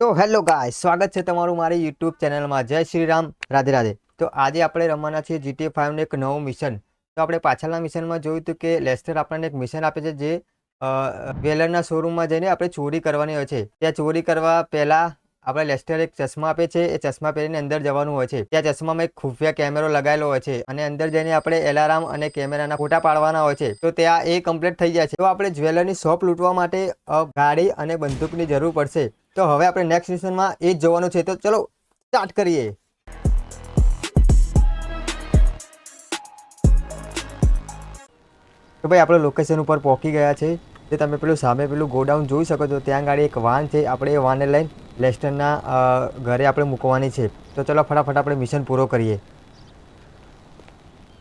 તો હેલો ગાય સ્વાગત છે તમારું મારી યુટ્યુબ ચેનલમાં. જય શ્રી રામ રાધે રાધે. તો આજે આપણે રમવાના છીએ જીટીએ ફાઇવનું એક નવું મિશન તો આપણે પાછળના મિશનમાં જોયું હતું કે લેસ્ટર આપણને એક મિશન આપે છે જે વેલરના શોરૂમમાં જઈને આપણે ચોરી કરવાની હોય છે. ત્યાં ચોરી કરવા પહેલાં આપણે લેસ્ટર એક ચશ્મા આપે છે. એ ચશ્મા પહેરીને અંદર જવાનું હોય છે. ત્યાં ચશ્મામાં એક ખુફિયા કેમેરો લગાવેલો હોય છે અને અંદર જઈને આપણે એલાર્મ અને કેમેરાના ફોટા પાડવાના હોય છે. તો ત્યાં એ કમ્પ્લીટ થઈ જાય છે. તો આપણે જ્વેલરની શોપ લૂંટવા માટે ગાડી અને બંદૂકની જરૂર પડશે. તો હવે આપણે નેક્સ્ટ મિશનમાં એ જ જોવાનું છે. તો ચલો સ્ટાર્ટ કરીએ. તો ભાઈ, આપણે લોકેશન ઉપર પહોંચી ગયા છે. જે તમે પેલું સામે પેલું ગોડાઉન જોઈ શકો છો. ત્યાં આગળ એક વાન છે. આપણે એ વાનને લઈને લેસ્ટરના ઘરે આપણે મૂકવાની છે. તો ચલો ફટાફટ આપણે મિશન પૂરો કરીએ.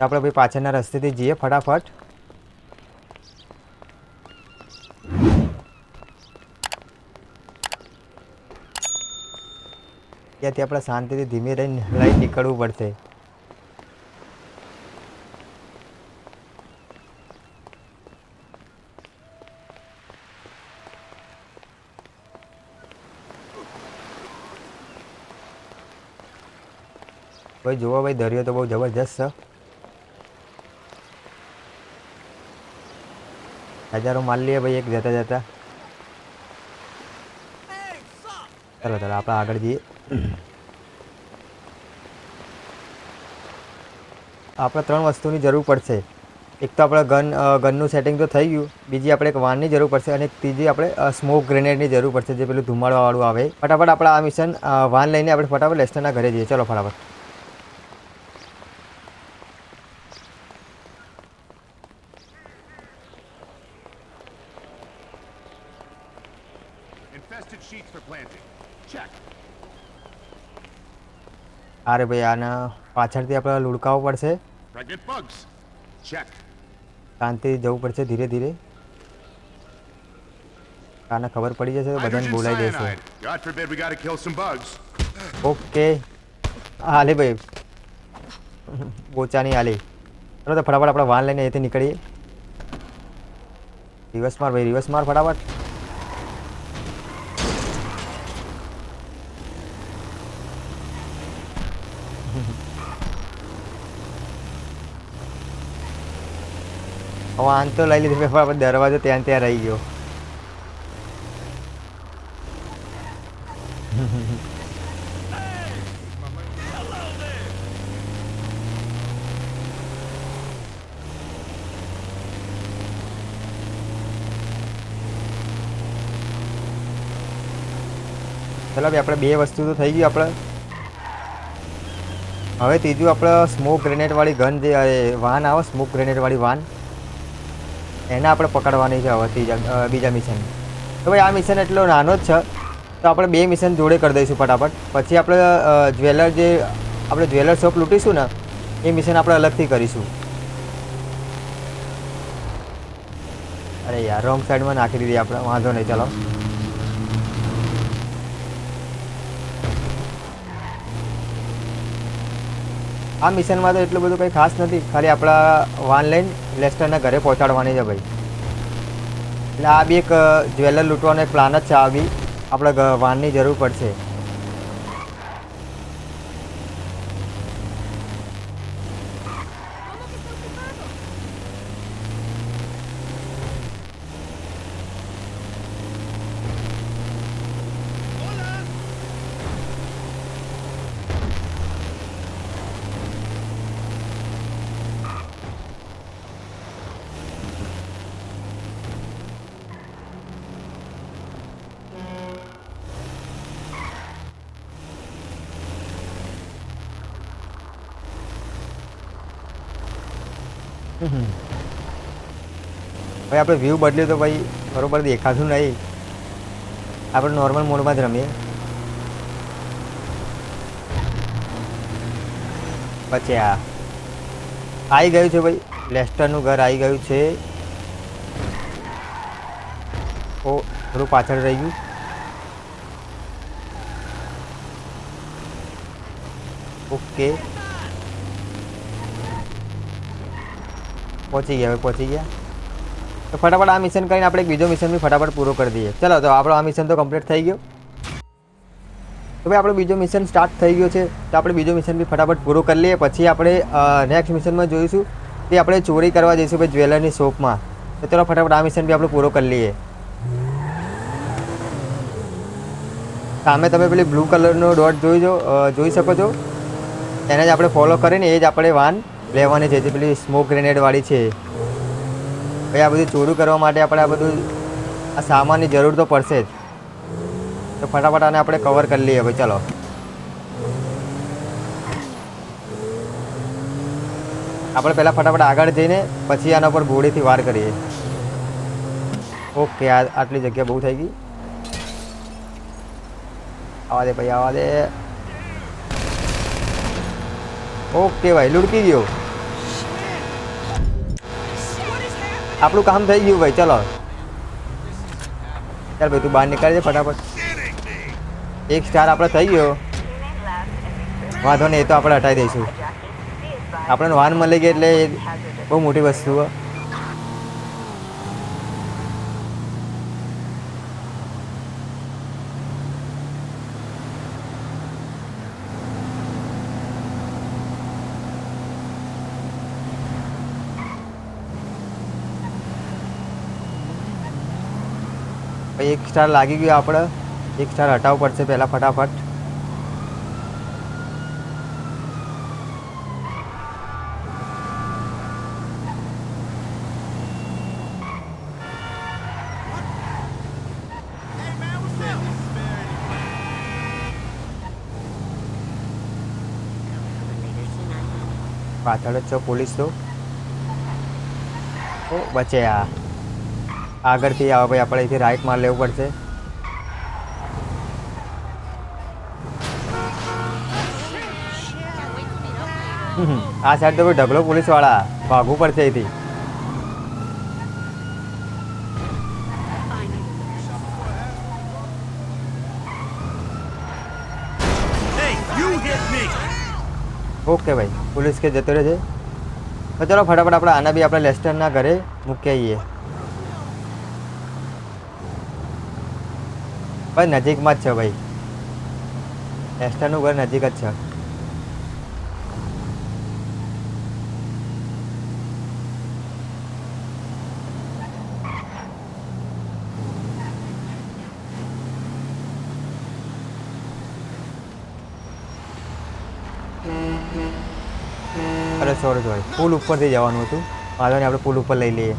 આપણે ભાઈ પાછળના રસ્તેથી જઈએ ફટાફટ. ત્યાંથી આપણે શાંતિથી ધીમે રહીને લઈ નીકળવું પડશે. ભાઈ, જુઓ ભાઈ, દરિયો તો બહુ જબરજસ્ત છે. હજારો માલ લઈએ ભાઈ, એક જતા જતા. ચલો ચલો, આપણે આગળ જઈએ. આપણે ત્રણ વસ્તુની જરૂર પડશે. એક તો આપણે ગન ગનનું સેટિંગ તો થઈ ગયું. બીજી આપણે એક વાનની જરૂર પડશે અને ત્રીજી આપણે સ્મોક ગ્રેનેડની જરૂર પડશે જે પેલું ધુમાડવાવાળું આવે. ફટાફટ આપણે આ મિશન વાન લઈને આપણે ફટાફટ લેસ્ટરના ઘરે જઈએ. ચલો ફટાફટ. Check. અરે ભાઈ આના પાછળથી આપણે લુડકાવવું પડશે. શાંતિથી જવું પડશે ધીરે ધીરે. આને ખબર પડી જશે તો બધાને બોલાઈ બોલાવી દેશે. ઓકે. હાલે ભાઈ. ગોચાની હાલે. ચલો તો ફટાફટ આપણે વાન લઈને અહીંથી નીકળીએ. રિવર્સ માર ભાઈ રિવર્સ માર ફટાફટ. હવે આન તો લઈ લીધી પણ દરવાજો ત્યાં ત્યાં રહી ગયો. ચલો ભાઈ, આપણે બે વસ્તુ તો થઈ ગયું આપણે. હવે ત્રીજું આપણે સ્મોક ગ્રેનેડવાળી ગન જે વાન આવે સ્મોક ગ્રેનેડવાળી વાન એને આપણે પકડવાની છે હવે ત્રીજા બીજા મિશન તો ભાઈ આ મિશન એટલો નાનો જ છે, તો આપણે બે મિશન જોડે કરી દઈશું ફટાફટ. પછી આપણે જ્વેલર જે, આપણે જ્વેલર શોપ લૂંટીશું ને, એ મિશન આપણે અલગથી કરીશું. અરે યાર રોંગ સાઈડમાં નાખી દીધી આપણે, વાંધો નહીં, ચાલો. આ મિશનમાં તો એટલું બધું કંઈ ખાસ નથી. ખાલી આપણા વાન લઈને લેસ્ટરના ઘરે પહોંચાડવાની છે ભાઈ. એટલે આ બી એક જ્વેલર લૂંટવાનો એક પ્લાન જ છે આ બી. આપણે વાનની જરૂર પડશે. ભાઈ આપણે વ્યૂ બદલ્યું તો ભાઈ બરોબર દેખાતું નહીં. આપણે નોર્મલ મોડમાં જ રમીએ. પછી આ. આવી ગયું છે ભાઈ. લેસ્ટરનું ઘર આવી ગયું છે. ઓ, થોડું પાછળ રહી ગયું. ઓકે. પહોંચી ગયા, હવે પહોંચી ગયા. તો ફટાફટ આ મિશન કરીને આપણે એક બીજો મિશન બી ફટાફટ પૂરો કરી દઈએ. ચલો, તો આપણો આ મિશન તો કમ્પ્લીટ થઈ ગયો. તો ભાઈ, આપણો બીજો મિશન સ્ટાર્ટ થઈ ગયો છે. તો આપણે બીજો મિશન બી ફટાફટ પૂરો કરી લઈએ. પછી આપણે નેક્સ્ટ મિશનમાં જોઈશું કે આપણે ચોરી કરવા જઈશું ભાઈ જ્વેલરની શોપમાં. તો ચલો, ફટાફટ આ મિશન બી આપણે પૂરો કરી લઈએ. સામે તમે પેલી બ્લુ કલરનો ડોટ જોઈ જોઈ શકો છો. એને જ આપણે ફોલો કરીને એ જ આપણે વાન લેવાની છે, જે પેલી સ્મોક ગ્રેનેડવાળી છે. ભાઈ આ બધું ચોરું કરવા માટે આપણે આ બધું, આ સામાનની જરૂર તો પડશે જ. તો ફટાફટ આને આપણે કવર કરી લઈએ ભાઈ, ચાલો. આપણે પહેલાં ફટાફટ આગળ જઈને પછી આના પર ગોળીથી વાર કરીએ. ઓકે, આ આટલી જગ્યા બહુ થઈ ગઈ. આવા દે ભાઈ, આવા દે. ઓકે ભાઈ, લુડકી ગયો. આપણું કામ થઈ ગયું ભાઈ, ચલો. ચાલ ભાઈ, તું બહાર નીકળી દે ફટાફટ. એક સ્ટાર આપણે થઈ ગયો. વાંધો નહીં, એ તો આપણે હટાવી દઈશું. આપણને વાન મળી ગઈ એટલે બહુ મોટી વસ્તુ છે ભાઈ એક સ્ટાર લાગી ગયો આપણે. એક સ્ટાર હટાવવું પડશે પહેલાં ફટાફટ. પાછળ જ છો પોલીસ તો. ઓ બચે આ આગળથી આવે ભાઈ આપણે અહીંથી રાઈટ માર લેવું પડશે. આ સાઈડ તો ભાઈ ઢગલો પોલીસવાળા ભાગવું પડશે અહીંથી! ઓકે ભાઈ. પોલીસ કે જતો રહે છે તો ચલો ફટાફટ આપણે આના બી આપણે લેસ્ટરના ઘરે મૂકી ભાઈ, નજીકમાં જ છે ભાઈ. એસ્ટરનું ઘર નજીક જ છે. અરે સોરી સોરી પુલ ઉપરથી જવાનું હતું. વાંધો નહીં, આપણે પુલ ઉપર લઈ લઈએ.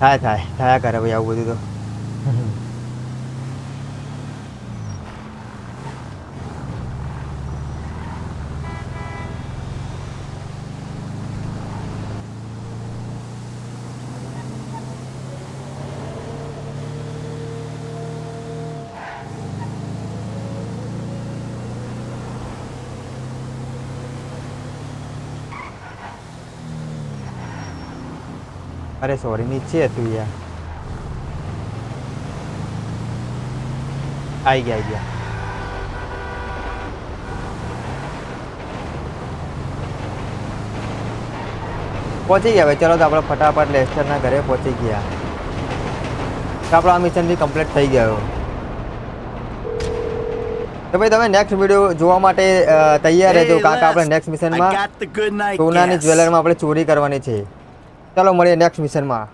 થાય થાય. થયા કરે ભાઈ, આવું બધું તો. અરે સોરી નીચે હતું યાર. આવી ગયા આવી ગયા. પહોંચી ગયા ભાઈ ચલો તો આપણે ફટાફટ લેસ્ટરના ઘરે પહોંચી ગયા. તો આપણો આ મિશન બી કમ્પ્લીટ થઈ ગયો. તો ભાઈ તમે નેક્સ્ટ વીડિયો જોવા માટે તૈયાર રહેજો કાકા કારણ કે આપણે નેક્સ્ટ મિશનમાં સોનાની જ્વેલરમાં આપણે ચોરી કરવાની છે. ચાલો મળીએ નેક્સ્ટ મિશનમાં